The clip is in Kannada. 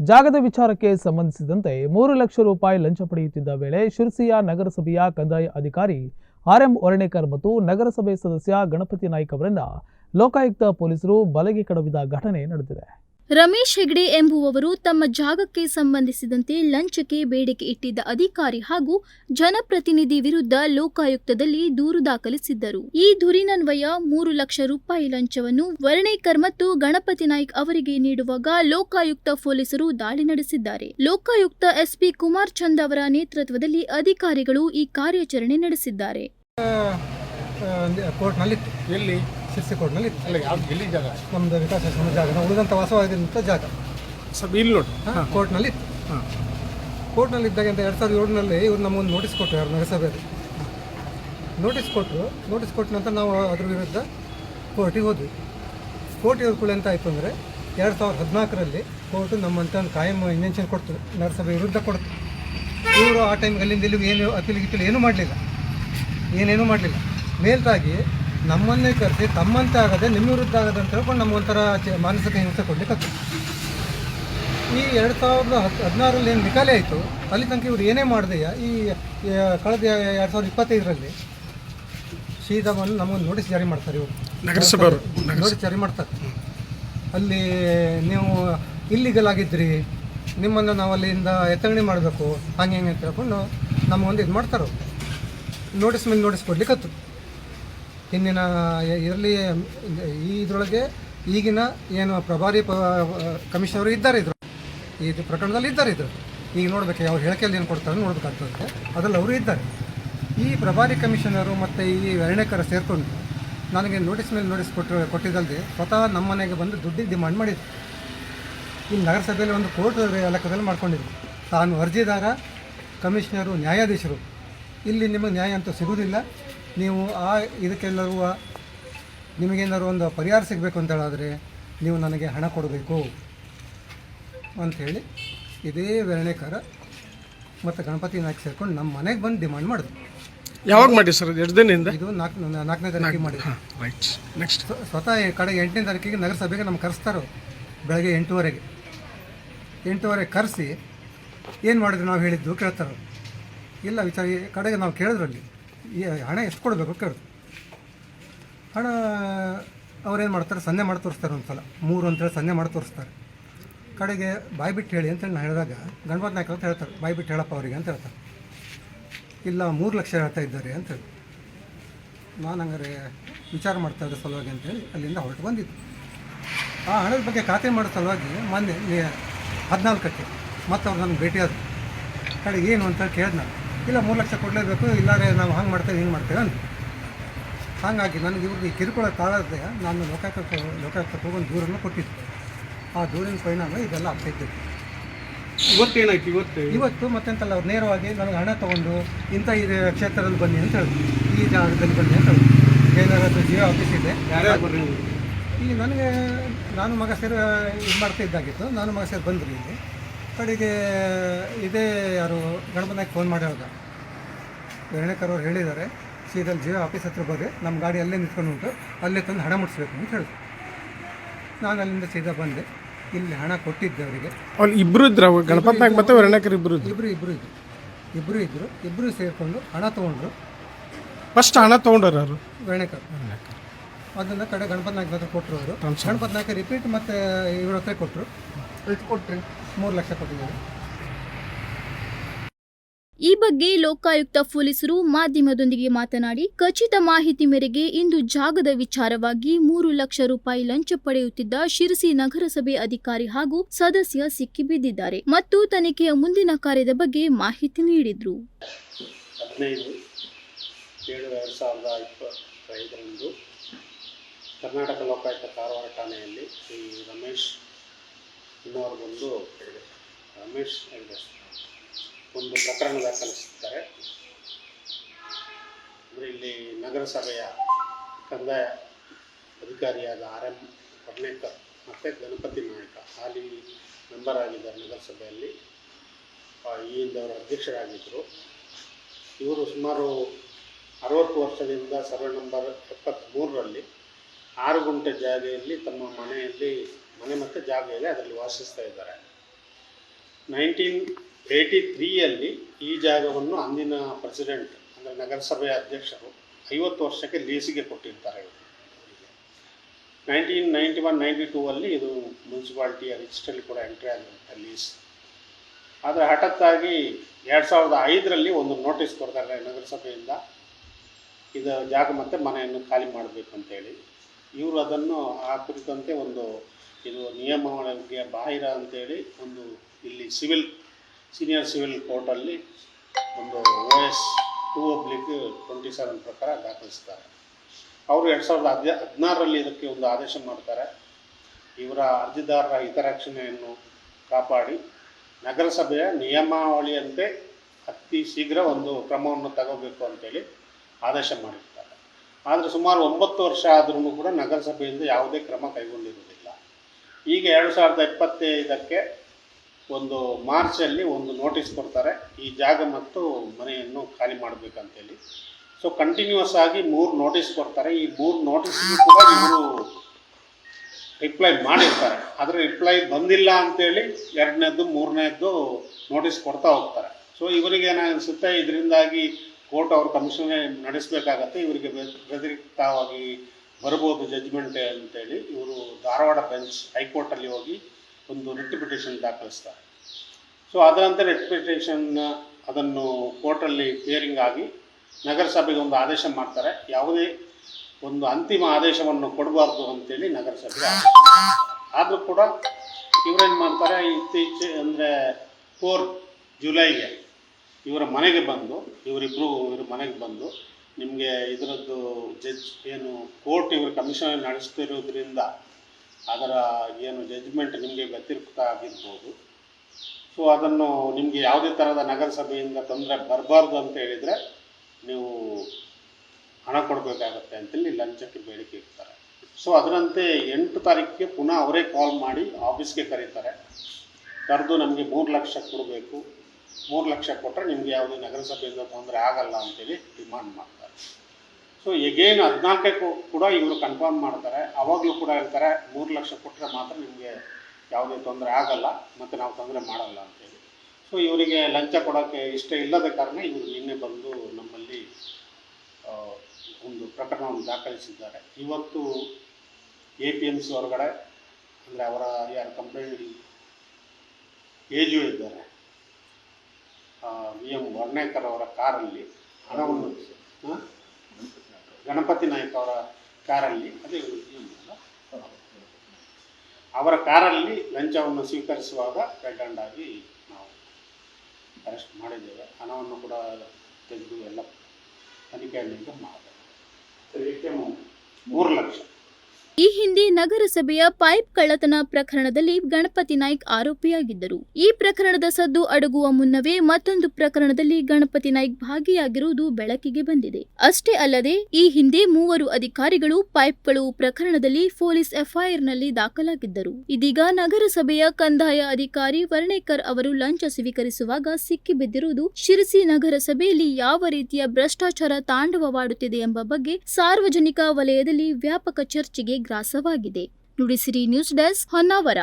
ಜಾಗದ ವಿಚಾರಕ್ಕೆ ಸಂಬಂಧಿಸಿದಂತೆ ಮೂರು ಲಕ್ಷ ರೂಪಾಯಿ ಲಂಚ ಪಡೆಯುತ್ತಿದ್ದ ವೇಳೆ ಶಿರ್ಸಿಯ ನಗರಸಭೆಯ ಕಂದಾಯ ಅಧಿಕಾರಿ ಆರ್ಎಂ ಒರಣೇಕರ್ ಮತ್ತು ನಗರಸಭೆ ಸದಸ್ಯ ಗಣಪತಿ ನಾಯ್ಕ ಅವರನ್ನ ಲೋಕಾಯುಕ್ತ ಪೊಲೀಸರು ಬಲೆಗೆ ಕಡವಿದ ಘಟನೆ ನಡೆದಿದೆ. ರಮೇಶ್ ಹೆಗ್ಡೆ ಎಂಬುವವರು ತಮ್ಮ ಜಾಗಕ್ಕೆ ಸಂಬಂಧಿಸಿದಂತೆ ಲಂಚಕ್ಕೆ ಬೇಡಿಕೆ ಇಟ್ಟಿದ್ದ ಅಧಿಕಾರಿ ಹಾಗೂ ಜನಪ್ರತಿನಿಧಿ ವಿರುದ್ಧ ಲೋಕಾಯುಕ್ತದಲ್ಲಿ ದೂರು ದಾಖಲಿಸಿದ್ದರು. ಈ ದೂರಿನನ್ವಯ ಮೂರು ಲಕ್ಷ ರೂಪಾಯಿ ಲಂಚವನ್ನು ವರ್ಣೇಕರ್ ಮತ್ತು ಗಣಪತಿ ನಾಯ್ಕ್ ಅವರಿಗೆ ನೀಡುವಾಗ ಲೋಕಾಯುಕ್ತ ಪೊಲೀಸರು ದಾಳಿ ನಡೆಸಿದ್ದಾರೆ. ಲೋಕಾಯುಕ್ತ ಎಸ್ಪಿ ಕುಮಾರ್ ಚಂದ್ ಅವರ ನೇತೃತ್ವದಲ್ಲಿ ಅಧಿಕಾರಿಗಳು ಈ ಕಾರ್ಯಾಚರಣೆ ನಡೆಸಿದ್ದಾರೆ. ಕೋರ್ಟ್ನಲ್ಲಿತ್ತು ಎಲ್ಲಿ ಶಿರ್ಸಿ ಕೋರ್ಟ್ನಲ್ಲಿತ್ತು ಅಲ್ಲ ಯಾವ್ದು ಎಲ್ಲಿ ಜಾಗ? ನಮ್ಮದು ವಿಕಾಸ ಜಾಗ. ನಾವು ಉಳಿದಂಥ ವಾಸವಾಗಿದ್ದಂಥ ಜಾಗ. ಸ್ವಲ್ಪ ಇಲ್ಲಿ ನೋಡಿ. ಹಾಂ ಕೋರ್ಟ್ನಲ್ಲಿ ಹಾಂ. ಕೋರ್ಟ್ನಲ್ಲಿದ್ದಾಗ ಅಂತ ಎರಡು ಸಾವಿರದ ಏಳರಲ್ಲಿ ಇವ್ರು ನಮಗೊಂದು ನೋಟಿಸ್ ಕೊಟ್ಟರು ಯಾರು ನಗರಸಭೆಯಲ್ಲಿ. ನೋಟಿಸ್ ಕೊಟ್ಟರು. ನೋಟಿಸ್ ಕೊಟ್ಟ ನಂತರ ನಾವು ಅದ್ರ ವಿರುದ್ಧ ಕೋರ್ಟಿಗೆ ಹೋದ್ವಿ. ಕೋರ್ಟಿಗೆ ಇವ್ರ ಕೂಡ ಎಂತ ಆಯಿತು ಅಂದರೆ ಎರಡು ಸಾವಿರದ ಹದಿನಾಲ್ಕರಲ್ಲಿ ಕೋರ್ಟು ನಮ್ಮಂತ ಒಂದು ಕಾಯಂ ಇಂಜೆಕ್ಷನ್ ಕೊಡ್ತು. ನಗರಸಭೆ ವಿರುದ್ಧ ಕೊಡ್ತು. ಇವರು ಆ ಟೈಮ್ಗೆ ಅಲ್ಲಿಂದ ಇಲ್ಲಿಗೆ ಏನು ಅಪೀಲ್ ಗಿಪೀಲ್ ಏನೂ ಮಾಡಲಿಲ್ಲ. ಏನೇನೂ ಮಾಡಲಿಲ್ಲ. ಮೇಲ್ತಾಗಿ ನಮ್ಮನ್ನೇ ಕರೆಸಿ ತಮ್ಮಂತೆ ಆಗದೆ ನಿಮ್ಮ ವಿರುದ್ಧ ಆಗದೆ ಅಂತ ಹೇಳ್ಕೊಂಡು ನಮಗೊಂಥರ ಮಾನಸಿಕ ಹಿಂಸೆ ಕೊಡ್ಲಿಕ್ಕೆ ಈ ಎರಡು ಸಾವಿರದ ಹತ್ತು ಹದಿನಾರರಲ್ಲಿ ಏನು ನಿಕಾಲೆ ಆಯಿತು? ಅಲ್ಲಿ ತನಕ ಇವ್ರು ಏನೇ ಮಾಡಿದೆಯ ಈ ಕಳೆದ ಎರಡು ಸಾವಿರದ ಇಪ್ಪತ್ತೈದರಲ್ಲಿ ಬಂದು ನಮಗೊಂದು ನೋಟಿಸ್ ಜಾರಿ ಮಾಡ್ತಾರೆ ಇವರು. ನಗರಸಭೆ ನೋಟಿಸ್ ಜಾರಿ ಮಾಡ್ತಾರೆ. ಅಲ್ಲಿ ನೀವು ಇಲ್ಲಿಗಲ್ ಆಗಿದ್ರಿ ನಿಮ್ಮನ್ನು ನಾವು ಅಲ್ಲಿಂದ ಎತ್ತಂಗಡಿ ಮಾಡಬೇಕು ಹಂಗೆ ಹೆಂಗೆ ಅಂತ ಹೇಳ್ಕೊಂಡು ನಮಗೊಂದು ಇದು ಮಾಡ್ತಾರೆ. ನೋಟಿಸ್ ಮೇಲೆ ನೋಟಿಸ್ ಕೊಡ್ಲಿಕ್ಕತ್ತು ಹಿಂದಿನ ಇರಲಿ, ಈ ಇದರೊಳಗೆ ಈಗಿನ ಏನು ಪ್ರಭಾರಿ ಪ ಕಮಿಷನರು ಇದ್ದಾರೆ ಇದ್ರು ಈ ಪ್ರಕರಣದಲ್ಲಿ ಇದ್ದಾರೆ ಇದ್ರು ಈಗ ನೋಡ್ಬೇಕು, ಅವ್ರು ಹೇಳಿಕೆಯಲ್ಲಿ ಏನು ಕೊಡ್ತಾರೆ ನೋಡ್ಬೇಕಾಗ್ತದೆ. ಅದರಲ್ಲಿ ಅವರು ಇದ್ದಾರೆ. ಈ ಪ್ರಭಾರಿ ಕಮಿಷನರು ಮತ್ತು ಈ ವರ್ಣಕರ ಸೇರಿಕೊಂಡು ನನಗೆ ನೋಟಿಸ್ ಮೇಲೆ ನೋಟಿಸ್ ಕೊಟ್ಟು ಕೊಟ್ಟಿದ್ದಲ್ಲದೆ ಸ್ವತಃ ನಮ್ಮ ಮನೆಗೆ ಬಂದು ದುಡ್ಡಿಗೆ ಡಿಮಾಂಡ್ ಮಾಡಿದ್ರು. ಇಲ್ಲಿ ನಗರಸಭೆಯಲ್ಲಿ ಒಂದು ಕೋರ್ಟ್ ಲೆಕ್ಕದಲ್ಲಿ ಮಾಡ್ಕೊಂಡಿದ್ರು. ತಾನು ಅರ್ಜಿದಾರ, ಕಮಿಷನರು, ನ್ಯಾಯಾಧೀಶರು. ಇಲ್ಲಿ ನಿಮಗೆ ನ್ಯಾಯ ಅಂತೂ ಸಿಗುವುದಿಲ್ಲ ನೀವು ಆ ಇದಕ್ಕೆಲ್ಲರೂ ನಿಮಗೇನಾದ್ರು ಒಂದು ಪರಿಹಾರ ಸಿಗಬೇಕು ಅಂತ ಹೇಳಿದ್ರೆ ನೀವು ನನಗೆ ಹಣ ಕೊಡಬೇಕು ಅಂಥೇಳಿ ಇದೇ ವೆರಣೆಕಾರ ಮತ್ತು ಗಣಪತಿ ನಾಯಕ್ ಸೇರ್ಕೊಂಡು ನಮ್ಮ ಮನೆಗೆ ಬಂದು ಡಿಮಾಂಡ್ ಮಾಡಿದ್ರು. ಯಾವಾಗ ಮಾಡಿ ಸರ್ ಎಷ್ಟು ದಿನದಿಂದ? ಇದು ನಾಲ್ಕು ನಾಲ್ಕನೇ ತಾರೀಕಿಗೆ ಮಾಡಿ ರೈಟ್ ನೆಕ್ಸ್ಟ್ ಸ್ವ- ಸ್ವತಃ ಕಡೆಗೆ ಎಂಟನೇ ತಾರೀಕಿಗೆ ನಗರಸಭೆಗೆ ನಮ್ಮ ಕರೆಸ್ತಾರೋ ಬೆಳಗ್ಗೆ ಎಂಟೂವರೆಗೆ. ಎಂಟೂವರೆಗೆ ಕರೆಸಿ ಏನು ಮಾಡಿದ್ರು ನಾವು ಹೇಳಿದ್ದು ಕೇಳ್ತಾರೋ? ಇಲ್ಲ ವಿಚಾರ ಕಡೆಗೆ ನಾವು ಕೇಳಿದ್ರಲ್ಲಿ. ಈ ಹಣ ಎಷ್ಟು ಕೊಡಬೇಕು ಕೇಳಿದ್ರು ಹಣ ಅವ್ರೇನು ಮಾಡ್ತಾರೆ? ಸನ್ನೆ ಮಾಡಿ ತೋರಿಸ್ತಾರೆ ಒಂದು ಸಲ ಮೂರು ಅಂತೇಳಿ ಸನ್ನೆ ಮಾಡಿ ತೋರಿಸ್ತಾರೆ. ಕಡೆಗೆ ಬಾಯಿ ಬಿಟ್ಟು ಹೇಳಿ ಅಂತೇಳಿ ನಾನು ಹೇಳಿದಾಗ ಗಣಪತಿ ನಾಯ್ಕ ಅಂತ ಹೇಳ್ತಾರೆ. ಬಾಯಿ ಬಿಟ್ಟು ಹೇಳಪ್ಪ ಅವರಿಗೆ ಅಂತ ಹೇಳ್ತಾರೆ. ಇಲ್ಲ, ಮೂರು ಲಕ್ಷ ಹೇಳ್ತಾ ಇದ್ದಾರೆ ಅಂತೇಳಿ ನಾನು ಹಂಗಾರೆ ವಿಚಾರ ಮಾಡ್ತಾ ಇದ್ದ ಸಲುವಾಗಿ ಅಂತೇಳಿ ಅಲ್ಲಿಂದ ಹೊರಟು ಬಂದಿದ್ದು. ಆ ಹಣದ ಬಗ್ಗೆ ಖಾತೆ ಮಾಡೋ ಸಲುವಾಗಿ ಮೊನ್ನೆ, ಹದಿನಾಲ್ಕಕ್ಕೆ ಮತ್ತೆ ಅವ್ರು ನನಗೆ ಭೇಟಿಯಾದರು. ಕಡೆಗೆ ಏನು ಅಂತ ಕೇಳಿದ್ ಇಲ್ಲ ಮೂರು ಲಕ್ಷ ಕೊಡಲೇಬೇಕು ಇಲ್ಲಾರೆ ನಾವು ಹಂಗೆ ಮಾಡ್ತೇವೆ ಹಿಂಗೆ ಮಾಡ್ತೇವೆ ಅಂತ. ಹಾಗಾಗಿ ನನಗೆ ಇವ್ರಿಗೆ ಕಿರುಕುಳ ತಾಳದೆ ನಾನು ಲೋಕಾಯುಕ್ತ ಲೋಕಾಯುಕ್ತಕ್ಕೆ ಹೋಗೊಂದು ದೂರನ್ನು ಕೊಟ್ಟಿದ್ದೆ. ಆ ದೂರಿನ ಪರಿಣಾಮ ಇದೆಲ್ಲ ಆಗ್ತಾಯಿತ್ತು ಇವತ್ತೇನಾಯ್ತು ಇವತ್ತು? ಇವತ್ತು ಮತ್ತೆಂತಲ್ಲ ಅವ್ರು ನೇರವಾಗಿ ನನಗೆ ಹಣ ತೊಗೊಂಡು ಇಂಥ ಈ ಕ್ಷೇತ್ರದಲ್ಲಿ ಬನ್ನಿ ಅಂತ ಹೇಳಿದ್ರು. ಈ ಜಾಗದಲ್ಲಿ ಬನ್ನಿ ಅಂತ ಹೇಳಿದ್ರು. ಏನಾದ್ರು ಜಿಯೋ ಆಫೀಸ್ ಇದೆ. ಈಗ ನನಗೆ ನಾನು ಮಗ ಸೇರಿ ಇದು ಮಾಡ್ತಾ ಇದ್ದಾಗಿತ್ತು. ನಾನು ಮಗ ಸೇರಿ ಬಂದ್ರಿ ಇಲ್ಲಿ. ಕಡೆಗೆ ಇದೇ ಯಾರು ಗಣಪನಾಯ್ಕ ಫೋನ್ ಮಾಡಿ ಹೇಳ್ದ ಎರಡನೇಕರ್ ಅವ್ರು ಹೇಳಿದ್ದಾರೆ ಸೀದಲ್ಲಿ ಜಿಯೋ ಆಫೀಸ್ ಹತ್ರ ಬರ್ರಿ ನಮ್ಮ ಗಾಡಿ ಅಲ್ಲೇ ನಿಂತ್ಕೊಂಡು ಉಂಟು ಅಲ್ಲೇ ತಂದು ಹಣ ಮುಟ್ಸ್ಬೇಕು ಅಂತ ಹೇಳಿದ್ರು. ನಾನು ಅಲ್ಲಿಂದ ಸೀದಾ ಬಂದೆ. ಇಲ್ಲಿ ಹಣ ಕೊಟ್ಟಿದ್ದೆ ಅವರಿಗೆ. ಅಲ್ಲಿ ಇಬ್ಬರು ಇದ್ರು ಗಣಪತ್ನಾಗ ನಾಯಕ್ ಮತ್ತೆ ವರ್ಣಕರ್ ಇಬ್ಬರು ಇದ್ರು? ಇಬ್ಬರು ಇಬ್ಬರು ಇದ್ರು. ಇಬ್ಬರು ಇದ್ದರು ಇಬ್ಬರು ಸೇರಿಕೊಂಡು ಹಣ ತೊಗೊಂಡ್ರು. ಫಸ್ಟ್ ಹಣ ತೊಗೊಂಡ್ರ ಅವರು ಗಣಕರ್ ಅದನ್ನು ಕಡೆ ಗಣಪತ್ನಾಗ ಮತ್ತೆ ಹತ್ರ ಕೊಟ್ಟರು ಅವರು. ಗಣಪತ್ನಾಗ ನಾಯಕ ರಿಪೀಟ್ ಮತ್ತು ಇವ್ರ ಹತ್ರ ಕೊಟ್ಟರು ಎಷ್ಟು ಕೊಟ್ರಿ ಮೂರು ಲಕ್ಷ ಕೊಟ್ಟಿದ್ದಾರೆ ಈ ಬಗ್ಗೆ ಲೋಕಾಯುಕ್ತ ಪೊಲೀಸರು ಮಾಧ್ಯಮದೊಂದಿಗೆ ಮಾತನಾಡಿ ಖಚಿತ ಮಾಹಿತಿ ಮೇರೆಗೆ ಇಂದು ಜಾಗದ ವಿಚಾರವಾಗಿ ಮೂರು ಲಕ್ಷ ರೂಪಾಯಿ ಲಂಚ ಪಡೆಯುತ್ತಿದ್ದ ಶಿರಸಿ ನಗರಸಭೆ ಅಧಿಕಾರಿ ಹಾಗೂ ಸದಸ್ಯ ಸಿಕ್ಕಿಬಿದ್ದಿದ್ದಾರೆ ಮತ್ತು ತನಿಖೆಯ ಮುಂದಿನ ಕಾರ್ಯದ ಬಗ್ಗೆ ಮಾಹಿತಿ ನೀಡಿದ್ರು. ಕರ್ನಾಟಕ ಲೋಕಾಯುಕ್ತ ಕಾರವಾರ ಠಾಣೆಯಲ್ಲಿ ಶ್ರೀ ರಮೇಶ್ ಇನ್ನೋರು ಬಂದು ರಮೇಶ್ ಹೆಗ್ಡೆ ಒಂದು ಪ್ರಕರಣ ದಾಖಲಿಸುತ್ತಾರೆ ಅಂದರೆ ಇಲ್ಲಿ ನಗರಸಭೆಯ ಕಂದಾಯ ಅಧಿಕಾರಿಯಾದ ಆರ್ ಎಂ ಪಡ್ನೇಕರ್ ಮತ್ತು ಗಣಪತಿ ನಾಯಕ, ಹಾಲಿ ಮೆಂಬರ್ ಆಗಿದ್ದಾರೆ ನಗರಸಭೆಯಲ್ಲಿ. ಈ ಹಿಂದೆ ಅವರು ಅಧ್ಯಕ್ಷರಾಗಿದ್ದರು. ಇವರು ಸುಮಾರು ಅರವತ್ತು ವರ್ಷದಿಂದ ಸರ್ವೆ ನಂಬರ್ ಎಪ್ಪತ್ತ್ಮೂರರಲ್ಲಿ ಆರು ಗುಂಟೆ ಜಾಗೆಯಲ್ಲಿ ತಮ್ಮ ಮನೆಯಲ್ಲಿ, ಮನೆ ಮತ್ತು ಜಾಗ ಇದೆ ಅದರಲ್ಲಿ ವಾಸಿಸ್ತಾ ಇದ್ದಾರೆ. ನೈನ್ಟೀನ್ ಏಯ್ಟಿ ತ್ರೀಯಲ್ಲಿ ಈ ಜಾಗವನ್ನು ಅಂದಿನ ಪ್ರೆಸಿಡೆಂಟ್, ಅಂದರೆ ನಗರಸಭೆಯ ಅಧ್ಯಕ್ಷರು ಐವತ್ತು ವರ್ಷಕ್ಕೆ ಲೀಸಿಗೆ ಕೊಟ್ಟಿರ್ತಾರೆ. ಇವರು nineteen ninety one ninety two ಅಲ್ಲಿ ಇದು ಮುನ್ಸಿಪಾಲ್ಟಿಯ ರಿಜಿಸ್ಟ್ರಲ್ಲಿ ಕೂಡ ಎಂಟ್ರಿ ಆಗಿರುತ್ತೆ ಲೀಸ್. ಆದರೆ ಹಠತ್ತಾಗಿ ಎರಡು ಸಾವಿರದ ಐದರಲ್ಲಿ ಒಂದು ನೋಟಿಸ್ ಕೊಡ್ತಾರೆ ನಗರಸಭೆಯಿಂದ, ಇದು ಜಾಗ ಮತ್ತು ಮನೆಯನ್ನು ಖಾಲಿ ಮಾಡಬೇಕು ಅಂತೇಳಿ. ಇವರು ಅದನ್ನು ಆ ಕುರಿತಂತೆ ಒಂದು ಇದು ನಿಯಮಾವಳಿಗೆ ಬಾಹಿರ ಅಂತೇಳಿ ಒಂದು ಇಲ್ಲಿ ಸಿವಿಲ್, ಸೀನಿಯರ್ ಸಿವಿಲ್ ಕೋರ್ಟಲ್ಲಿ ಒಂದು O S two oblique twenty seven ಪ್ರಕಾರ ದಾಖಲಿಸ್ತಾರೆ. ಅವರು ಎರಡು ಸಾವಿರದ ಹದ್ ಹದಿನಾರರಲ್ಲಿ ಇದಕ್ಕೆ ಒಂದು ಆದೇಶ ಮಾಡ್ತಾರೆ. ಇವರ ಅರ್ಜಿದಾರರ ಹಿತರಕ್ಷಣೆಯನ್ನು ಕಾಪಾಡಿ ನಗರಸಭೆಯ ನಿಯಮಾವಳಿಯಂತೆ ಅತಿ ಶೀಘ್ರ ಒಂದು ಕ್ರಮವನ್ನು ತಗೋಬೇಕು ಅಂತೇಳಿ ಆದೇಶ ಮಾಡಿರ್ತಾರೆ. ಆದರೆ ಸುಮಾರು ಒಂಬತ್ತು ವರ್ಷ ಆದ್ರೂ ಕೂಡ ನಗರಸಭೆಯಿಂದ ಯಾವುದೇ ಕ್ರಮ ಕೈಗೊಂಡಿರುವುದಿಲ್ಲ. ಈಗ ಎರಡು ಸಾವಿರದ ಇಪ್ಪತ್ತೈದಕ್ಕೆ ಒಂದು ಮಾರ್ಚಲ್ಲಿ ಒಂದು ನೋಟಿಸ್ ಕೊಡ್ತಾರೆ, ಈ ಜಾಗ ಮತ್ತು ಮನೆಯನ್ನು ಖಾಲಿ ಮಾಡಬೇಕಂತೇಳಿ. ಸೊ ಕಂಟಿನ್ಯೂಸ್ ಆಗಿ ಮೂರು ನೋಟಿಸ್ ಕೊಡ್ತಾರೆ. ಈ ಮೂರು ನೋಟಿಸ್ಗೂ ಕೂಡ ಇವರು ರಿಪ್ಲೈ ಮಾಡಿರ್ತಾರೆ. ಆದರೆ ರಿಪ್ಲೈ ಬಂದಿಲ್ಲ ಅಂತೇಳಿ ಎರಡನೇದ್ದು, ಮೂರನೇದ್ದು ನೋಟಿಸ್ ಕೊಡ್ತಾ ಹೋಗ್ತಾರೆ. ಸೊ ಇವರಿಗೆ ಏನಾಗಿಸುತ್ತೆ ಇದರಿಂದಾಗಿ ಕೋರ್ಟ್ ಅವರು ಕಮಿಷನ್ ನಡೆಸಬೇಕಾಗತ್ತೆ. ಇವರಿಗೆ ವ್ಯ- ವ್ಯತಿರಿಕ್ತವಾಗಿ ಬರ್ಬೋದು ಜಜ್ಮೆಂಟ್ ಅಂತೇಳಿ ಇವರು ಧಾರವಾಡ ಬೆಂಚ್ ಹೈಕೋರ್ಟಲ್ಲಿ ಹೋಗಿ ಒಂದು ರಿಟ್ ಪಿಟಿಷನ್ ದಾಖಲಿಸ್ತಾರೆ. ಸೊ ಅದರಂತೆ ರಿಟ್ ಪಿಟಿಷನ್ ಅದನ್ನು ಕೋರ್ಟಲ್ಲಿ ಹಿಯರಿಂಗ್ ಆಗಿ ನಗರಸಭೆಗೆ ಒಂದು ಆದೇಶ ಮಾಡ್ತಾರೆ. ಯಾವುದೇ ಒಂದು ಅಂತಿಮ ಆದೇಶವನ್ನು ಕೊಡಬಾರ್ದು ಅಂತೇಳಿ ನಗರಸಭೆ ಆದರೂ ಕೂಡ ಇವರೇನು ಮಾಡ್ತಾರೆ, ಇತ್ತೀಚೆ ಅಂದರೆ ಫೋರ್ ಜುಲೈಗೆ ಇವರ ಮನೆಗೆ ಬಂದು ಇವರಿಬ್ಬರು ಇವರ ಮನೆಗೆ ಬಂದು ನಿಮಗೆ ಇದರದ್ದು ಜಡ್ಜ್ ಏನು ಕೋರ್ಟ್ ಇವರು ಕಮಿಷನ್ ನಡೆಸ್ತಿರೋದ್ರಿಂದ ಅದರ ಏನು ಜಡ್ಜ್ಮೆಂಟ್ ನಿಮಗೆ ವ್ಯತಿರಿಕ್ತ ಆಗಿರ್ಬೋದು. ಸೊ ಅದನ್ನು ನಿಮಗೆ ಯಾವುದೇ ಥರದ ನಗರಸಭೆಯಿಂದ ತೊಂದರೆ ಬರಬಾರ್ದು ಅಂತ ಹೇಳಿದರೆ ನೀವು ಹಣ ಕೊಡಬೇಕಾಗತ್ತೆ ಅಂತೇಳಿ ಲಂಚಕ್ಕೆ ಬೇಡಿಕೆ ಇರ್ತಾರೆ ಸೊ ಅದರಂತೆ ಎಂಟು ತಾರೀಕಿಗೆ ಪುನಃ ಅವರೇ ಕಾಲ್ ಮಾಡಿ ಆಫೀಸ್ಗೆ ಕರೀತಾರೆ. ಕರೆದು ನಮಗೆ ಮೂರು ಲಕ್ಷ ಕೊಡಬೇಕು. ಮೂರು ಲಕ್ಷ ಕೊಟ್ಟರೆ ನಿಮಗೆ ಯಾವುದೇ ನಗರಸಭೆಯಿಂದ ತೊಂದರೆ ಆಗಲ್ಲ ಅಂತೇಳಿ ಡಿಮಾಂಡ್ ಮಾಡ್ತಾರೆ. ಸೊ ಎಗೇನ್ ಹದಿನಾಲ್ಕಕ್ಕೆ ಕೂಡ ಇವರು ಕನ್ಫರ್ಮ್ ಮಾಡ್ತಾರೆ. ಅವಾಗಲೂ ಕೂಡ ಹೇಳ್ತಾರೆ, ಮೂರು ಲಕ್ಷ ಕೊಟ್ಟರೆ ಮಾತ್ರ ನಿಮಗೆ ಯಾವುದೇ ತೊಂದರೆ ಆಗಲ್ಲ, ಮತ್ತು ನಾವು ತೊಂದರೆ ಮಾಡಲ್ಲ ಅಂತೇಳಿ. ಸೊ ಇವರಿಗೆ ಲಂಚ ಕೊಡೋಕ್ಕೆ ಇಷ್ಟ ಇಲ್ಲದ ಕಾರಣ ಇವರು ನಿನ್ನೆ ಬಂದು ನಮ್ಮಲ್ಲಿ ಒಂದು ಪ್ರಕರಣವನ್ನು ದಾಖಲಿಸಿದ್ದಾರೆ. ಇವತ್ತು ಎ ಪಿ ಎಂ ಸಿ ಹೊರಗಡೆ, ಅಂದರೆ ಅವರ ಯಾರು ಕಂಪ್ಲೇಂಟ್ ಏಜು ಇದ್ದಾರೆ. ವಿ ಎಂ ವರ್ಣೇಕರ್ ಅವರ ಕಾರಲ್ಲಿ ಹಣವನ್ನು? ಗಣಪತಿ ನಾಯಕ್ ಅವರ ಕಾರಲ್ಲಿ ಅದೇ ಅವರ ಕಾರಲ್ಲಿ ಲಂಚವನ್ನು ಸ್ವೀಕರಿಸುವಾಗ ಆಗಿ ನಾವು ಅರೆಸ್ಟ್ ಮಾಡಿದ್ದೇವೆ. ಹಣವನ್ನು ಕೂಡ ತೆಗೆದು ಎಲ್ಲ ತನಿಖೆಯಲ್ಲಿ ಮಾಡಬೇಕು ಮೂರು ಲಕ್ಷ. ಈ ಹಿಂದೆ ನಗರಸಭೆಯ ಪೈಪ್ ಕಳ್ಳತನ ಪ್ರಕರಣದಲ್ಲಿ ಗಣಪತಿ ನಾಯ್ಕ್ ಆರೋಪಿಯಾಗಿದ್ದರು. ಈ ಪ್ರಕರಣದ ಸದ್ದು ಅಡಗುವ ಮುನ್ನವೇ ಮತ್ತೊಂದು ಪ್ರಕರಣದಲ್ಲಿ ಗಣಪತಿ ನಾಯ್ಕ್ ಭಾಗಿಯಾಗಿರುವುದು ಬೆಳಕಿಗೆ ಬಂದಿದೆ. ಅಷ್ಟೇ ಅಲ್ಲದೆ, ಈ ಹಿಂದೆ ಮೂವರು ಅಧಿಕಾರಿಗಳು ಪೈಪ್ ಪೈಪ್ಗಳು ಪ್ರಕರಣದಲ್ಲಿ ಪೊಲೀಸ್ ಎಫ್ಐಆರ್ನಲ್ಲಿ ದಾಖಲಾಗಿದ್ದರು. ಇದೀಗ ನಗರಸಭೆಯ ಕಂದಾಯ ಅಧಿಕಾರಿ ವರ್ಣೇಕರ್ ಅವರು ಲಂಚ ಸ್ವೀಕರಿಸುವಾಗ ಸಿಕ್ಕಿಬಿದ್ದಿರುವುದು ಶಿರಸಿ ನಗರಸಭೆಯಲ್ಲಿ ಯಾವ ರೀತಿಯ ಭ್ರಷ್ಟಾಚಾರ ತಾಂಡವವಾಡುತ್ತಿದೆ ಎಂಬ ಬಗ್ಗೆ ಸಾರ್ವಜನಿಕ ವಲಯದಲ್ಲಿ ವ್ಯಾಪಕ ಚರ್ಚೆಗೆ ಗ್ರಾಸವಾಗಿದೆ. Nudisiri news desk Honnavar.